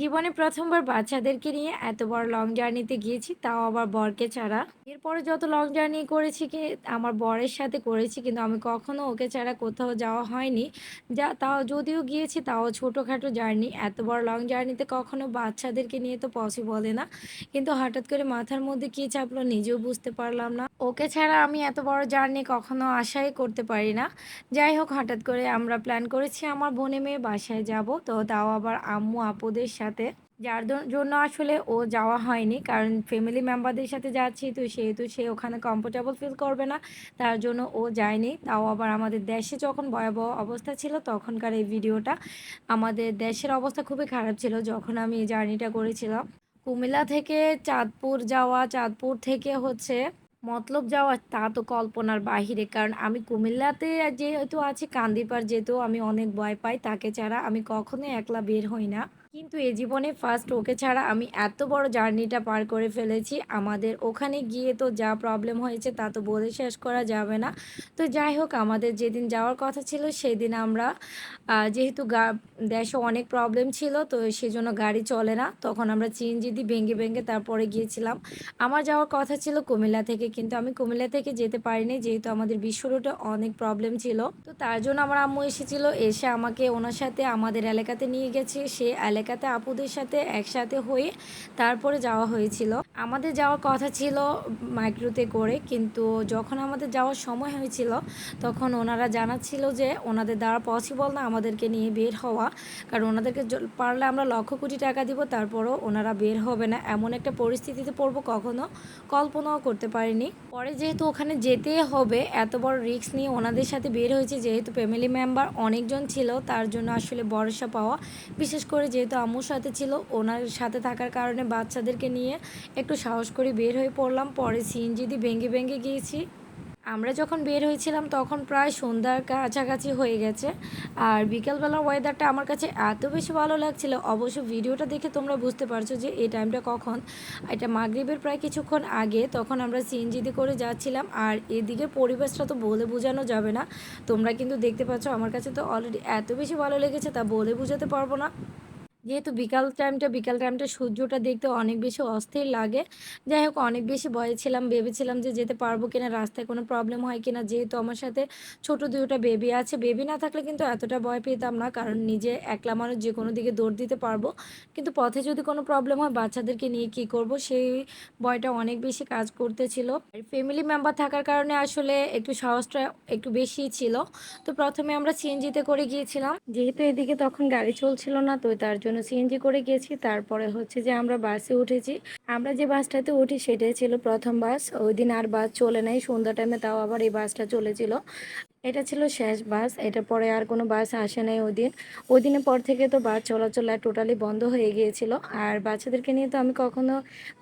জীবনে প্রথমবার বাচ্চাদেরকে নিয়ে এত বড় লং জার্নিতে গিয়েছি, তাও আবার বরকে ছাড়া। এরপরে যত লং জার্নি করেছি কি, আমার বরের সাথে করেছি, কিন্তু আমি কখনো ওকে ছাড়া কোথাও যাওয়া হয়নি। যা, তাও যদিও গিয়েছি, তাও ছোটোখাটো জার্নি। এত বড় লং জার্নিতে কখনো বাচ্চাদেরকে নিয়ে তো পসিবলে না। কিন্তু হঠাৎ করে মাথার মধ্যে কি চাপলো নিজেও বুঝতে পারলাম না। ওকে ছাড়া আমি এত বড় জার্নি কখনো আশাই করতে পারি না। যাই হোক, হঠাৎ করে আমরা প্ল্যান করেছি, আমার বোনে মেয়ে বাসায় যাব। তো তাও আবার আম্মু, আপুদের সাথে। যার জন্য আসলে ও যাওয়া হয়নি। কারণ ফ্যামিলি মেম্বারদের সাথে যাচ্ছি তো সেহেতু সে ওখানে কমফোর্টেবল ফিল করবে না। তার জন্য ও যায়নি। তাও আবার আমাদের দেশে যখন ভয়াবহ অবস্থা ছিল তখনকার এই ভিডিওটা। আমাদের দেশের অবস্থা খুবই খারাপ ছিল যখন আমি এই জার্নিটা করেছিলাম। কুমিল্লা থেকে চাঁদপুর যাওয়া, চাঁদপুর থেকে হচ্ছে মতলব যাওয়া তা তো কল্পনার বাহিরে। কারণ আমি কুমিল্লাতে যেহেতু আছি কান্দিপার যেতেও আমি অনেক ভয় পাই। তাকে ছাড়া আমি কখনোই একলা বের হই না। কিন্তু এ জীবনে ফার্স্ট ওকে ছাড়া আমি এত বড় জার্নিটা পার করে ফেলেছি। আমাদের ওখানে গিয়ে তো যা প্রবলেম হয়েছে তা তো বলে শেষ করা যাবে না। তো যাই হোক আমাদের যেদিন যাওয়ার কথা ছিল সেদিন আমরা যেহেতু গা দেশে অনেক প্রবলেম ছিল তো সেজন্য গাড়ি চলে না। তখন আমরা সিএনজি দিয়ে ভেঙে, ভেঙে তারপরে গিয়েছিলাম। আমার যাওয়ার কথা ছিল কুমিল্লা থেকে কিন্তু আমি কুমিল্লা থেকে যেতে পারিনি যেহেতু আমাদের বিশ্ব রোডে অনেক প্রবলেম ছিল। তো তার জন্য আমার আম্মু এসেছিল। এসে আমাকে ওনার সাথে আমাদের এলাকাতে নিয়ে গেছে। সে এলাকাতে আপুদের সাথে একসাথে হয়ে তারপরে যাওয়া হয়েছিল। আমাদের যাওয়ার কথা ছিল মাইক্রোতে করে, কিন্তু যখন আমাদের যাওয়ার সময় হয়েছিল, তখন ওনারা জানাচ্ছিল যে ওনাদের দ্বারা পসিবল না আমাদেরকে নিয়ে বের হওয়া। কারণ ওনাদেরকে পারলে আমরা লক্ষ কোটি টাকা দিব, তারপরও ওনারা বের হবে না। এমন একটা পরিস্থিতিতে পড়ব কখনো কল্পনাও করতে পারিনি। পরে যেহেতু ওখানে যেতে হবে, এত বড় রিস্ক নিয়ে ওনাদের সাথে বের হয়েছে, যেহেতু ফ্যামিলি মেম্বার অনেকজন ছিল, তার জন্য আসলে ভরসা পাওয়া। বিশেষ করে যেহেতু আম্মুর সাথে ছিল ওনার সাথে থাকার কারণে বাচ্চাদেরকে নিয়ে একটু সাহস করে বের হয়ে পড়লাম। পরে সিএনজি দিয়ে ভেঙে, ভেঙে গিয়েছি। আমরা যখন বের হয়েছিলাম তখন প্রায় সন্ধ্যার কাছাকাছি হয়ে গেছে। আর বিকেলবেলার ওয়েদারটা আমার কাছে এত বেশি ভালো লাগছিল অবশ্য ভিডিওটা দেখে তোমরা বুঝতে পারছ যে এই টাইমটা কখন। এটা মাগরিবের প্রায় কিছুক্ষণ আগে তখন আমরা সিএনজিতে করে যাচ্ছিলাম। আর এদিকে পরিবেশটা তো বলে বোঝানো যাবে না। তোমরা কিন্তু দেখতে পাচ্ছ আমার কাছে তো অলরেডি এত বেশি ভালো লেগেছে তা বলে বোঝাতে পারব না। যেহেতু বিকাল টাইমটা বিকাল টাইমটা সূর্যটা দেখতে অনেক বেশি অস্থির লাগে। যাই হোক অনেক বেশি ভয়ে ছিলাম। ভেবেছিলাম যে যেতে পারব কিনা, রাস্তায় কোনো প্রবলেম হয় কিনা। যেহেতু আমার সাথে ছোট ২ টা বেবি আছে। বেবি না থাকলে কিন্তু এতটা ভয় পেতাম না। কারণ নিজে একলা মানুষ যে কোনো দিকে দৌড় দিতে পারব। কিন্তু পথে যদি কোনো প্রবলেম হয় বাচ্চাদেরকে নিয়ে কী করব সেই ভয়টা অনেক বেশি কাজ করতেছিল। ফ্যামিলি মেম্বার থাকার কারণে আসলে একটু সাহসটা একটু বেশিই ছিল। তো প্রথমে আমরা সিএনজিতে করে গিয়েছিলাম। যেহেতু এদিকে তখন গাড়ি চলছিল না তো তার জন্য সিএনজি করে গেছি তারপরে হচ্ছে যে আমরা বাসে উঠেছি। আমরা যে বাসটাতে উঠি সেটাই ছিল প্রথম বাস। ওই দিন আর বাস চলে নাই। সন্ধ্যা টাইমে তাও আবার এই বাসটা চলেছিল। এটা ছিল শেষ বাস। এটার পরে আর কোনো বাস আসে নাই ওই দিন ওই দিনের পর থেকে তো বাস চলাচল টোটালি বন্ধ হয়ে গিয়েছিল। আর বাচ্চাদেরকে নিয়ে তো আমি কখনো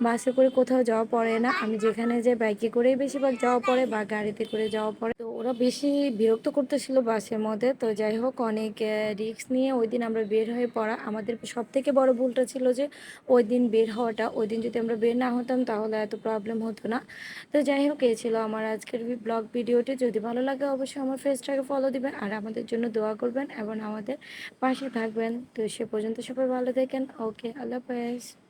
বাসে করে কোথাও যাওয়া পড়ে না। আমি যেখানে যাই বাইকে করেই বেশিরভাগ যাওয়া পড়ে বা গাড়িতে করে যাওয়া পড়ে। তো ওরা বেশি বিরক্ত করতেছিল বাসের মধ্যে। তো যাই হোক, অনেক রিস্ক নিয়ে ওইদিন আমরা বের হয়ে পড়া। আমাদের সব থেকে বড় ভুলটা ছিল যে ওই দিন বের হওয়াটা। ওই দিন যদি আমরা বের না হতাম তাহলে এত প্রবলেম হতো না। তো যাই হোক এই ছিল আমার আজকের ব্লগ ভিডিওটি। যদি ভালো লাগে অবশ্যই আমার পেজটাকে ফলো দিবেন আর আমাদের জন্য দোয়া করবেন এবং আমাদের পাশে থাকবেন। তো সে পর্যন্ত সবাই ভালো থাকেন। ওকে আল্লাহ হাফেজ।